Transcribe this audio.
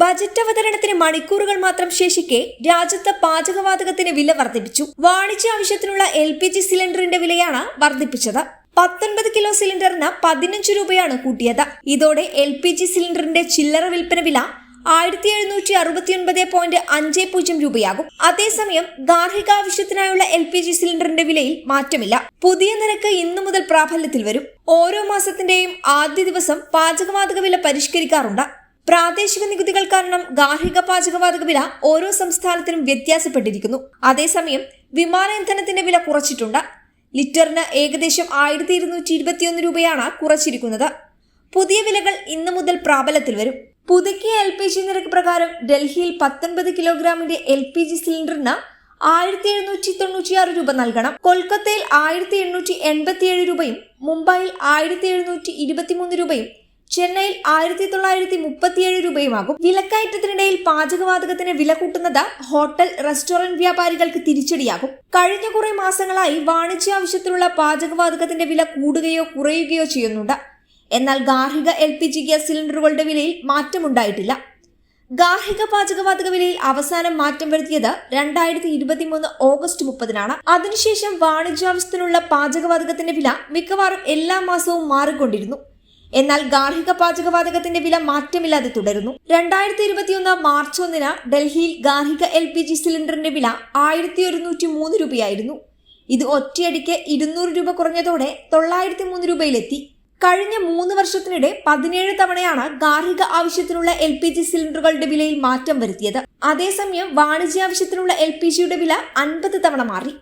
Budget അവതരണത്തിന് മണിക്കൂറുകൾ മാത്രം ശേഷിക്കെ രാജ്യത്ത് പാചകവാതകത്തിന് വില വർദ്ധിപ്പിച്ചു. വാണിജ്യ ആവശ്യത്തിനുള്ള എൽ പി ജി സിലിണ്ടറിന്റെ വിലയാണ് വർദ്ധിപ്പിച്ചത്. പത്തൊൻപത് കിലോ സിലിണ്ടറിന് പതിനഞ്ച് രൂപയാണ് കൂട്ടിയത്. ഇതോടെ എൽ പി ജി സിലിണ്ടറിന്റെ ചില്ലറ വിൽപ്പന വില ആയിരത്തി എഴുന്നൂറ്റി അറുപത്തിയൊൻപത് പോയിന്റ് അഞ്ച് പൂജ്യം രൂപയാകും. അതേസമയം ഗാർഹിക ആവശ്യത്തിനായുള്ള എൽ പി ജി സിലിണ്ടറിന്റെ വിലയിൽ മാറ്റമില്ല. പുതിയ നിരക്ക് ഇന്നു മുതൽ പ്രാബല്യത്തിൽ വരും. ഓരോ മാസത്തിന്റെയും ആദ്യ ദിവസം പാചകവാതക വില പരിഷ്കരിക്കാറുണ്ട്. പ്രാദേശിക നികുതികൾ കാരണം ഗാർഹിക പാചകവാതക വില ഓരോ സംസ്ഥാനത്തിനും വ്യത്യാസപ്പെട്ടിരിക്കുന്നു. അതേസമയം വിമാന ഇന്ധനത്തിന്റെ വില കുറച്ചിട്ടുണ്ട്. ലിറ്ററിന് ഏകദേശം ആയിരത്തി ഇരുന്നൂറ്റി ഇരുപത്തിയൊന്ന് രൂപയാണ് കുറച്ചിരിക്കുന്നത്. പുതിയ വിലകൾ ഇന്നു മുതൽ പ്രാബല്യത്തിൽ വരും. പുതുക്കിയ എൽ പി ജി നിരക്ക് പ്രകാരം ഡൽഹിയിൽ പത്തൊൻപത് കിലോഗ്രാമിന്റെ എൽ പി ജി സിലിണ്ടറിന് ആയിരത്തി എഴുന്നൂറ്റി തൊണ്ണൂറ്റിയാറ് രൂപ നൽകണം. കൊൽക്കത്തയിൽ ആയിരത്തി എണ്ണൂറ്റി എൺപത്തിയേഴ് രൂപയും മുംബൈയിൽ ആയിരത്തി എഴുന്നൂറ്റി ഇരുപത്തിമൂന്ന് രൂപയും ചെന്നൈയിൽ ആയിരത്തി തൊള്ളായിരത്തി മുപ്പത്തിയേഴ് രൂപയുമാകും. വിലക്കയറ്റത്തിനിടയിൽ പാചകവാതകത്തിന് വില കൂട്ടുന്നത് ഹോട്ടൽ റെസ്റ്റോറന്റ് വ്യാപാരികൾക്ക് തിരിച്ചടിയാകും. കഴിഞ്ഞ കുറെ മാസങ്ങളായി വാണിജ്യ ആവശ്യത്തിലുള്ള പാചകവാതകത്തിന്റെ വില കൂടുകയോ കുറയുകയോ ചെയ്യുന്നുണ്ട്. എന്നാൽ ഗാർഹിക എൽ പി ജി ഗ്യാസ് സിലിണ്ടറുകളുടെ വിലയിൽ മാറ്റമുണ്ടായിട്ടില്ല. ഗാർഹിക പാചകവാതക വിലയിൽ അവസാനം മാറ്റം വരുത്തിയത് രണ്ടായിരത്തി ഇരുപത്തിമൂന്ന് ഓഗസ്റ്റ് മുപ്പതിനാണ്. അതിനുശേഷം വാണിജ്യാവശ്യത്തിനുള്ള പാചകവാതകത്തിന്റെ വില മിക്കവാറും എല്ലാ മാസവും മാറിക്കൊണ്ടിരുന്നു. എന്നാൽ ഗാർഹിക പാചകവാതകത്തിന്റെ വില മാറ്റമില്ലാതെ തുടരുന്നു. രണ്ടായിരത്തി ഇരുപത്തിയൊന്ന് മാർച്ച് ഒന്നിന് ഡൽഹിയിൽ ഗാർഹിക എൽ പി ജി സിലിണ്ടറിന്റെ വില ആയിരത്തി ഒരുന്നൂറ്റി മൂന്ന് രൂപയായിരുന്നു. ഇത് ഒറ്റയടിക്ക് ഇരുന്നൂറ് രൂപ കുറഞ്ഞതോടെ തൊള്ളായിരത്തി മൂന്ന് രൂപയിലെത്തി. കഴിഞ്ഞ മൂന്ന് വർഷത്തിനിടെ പതിനേഴ് തവണയാണ് ഗാർഹിക ആവശ്യത്തിനുള്ള എൽ പി ജി സിലിണ്ടറുകളുടെ വിലയിൽ മാറ്റം വരുത്തിയത്. അതേസമയം വാണിജ്യ ആവശ്യത്തിനുള്ള എൽ പി ജിയുടെ വില അൻപത് തവണ മാറി.